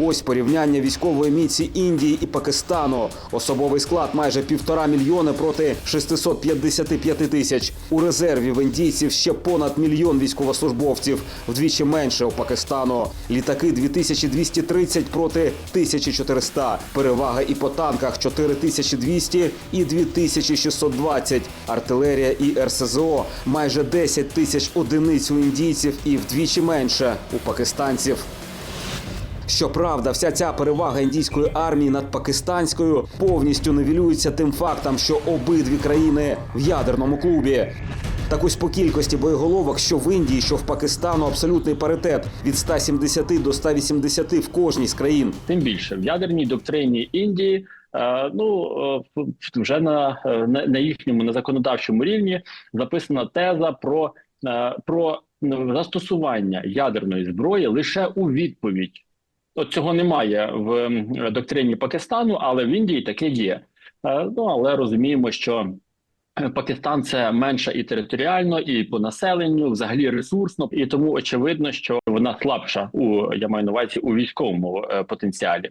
Ось порівняння військової міці Індії і Пакистану. Особовий склад майже півтора мільйони проти 655 тисяч. У резерві в індійців ще понад мільйон військовослужбовців, вдвічі менше у Пакистану. Літаки 2230 проти 1400. Перевага і по танках 4200 і 2620. Артилерія і РСЗО майже 10 тисяч одиниць у індійців і вдвічі менше у пакистанців. Щоправда, вся ця перевага індійської армії над пакистанською повністю невілюється тим фактом, що обидві країни в ядерному клубі. Так ось по кількості боєголовок, що в Індії, що в Пакистану, абсолютний паритет від 170 до 180 в кожній з країн. Тим більше в ядерній доктрині Індії. е, Ну е, вже на, е, на на їхньому на законодавчому рівні записана теза про, про застосування ядерної зброї лише у відповідь. От цього немає в доктрині Пакистану, але в Індії таке є. Е, Ну але розуміємо, що е, Пакистан це менше і територіально, і по населенню, взагалі ресурсно, і тому очевидно, що вона слабша у я маю на увазі у військовому е, потенціалі.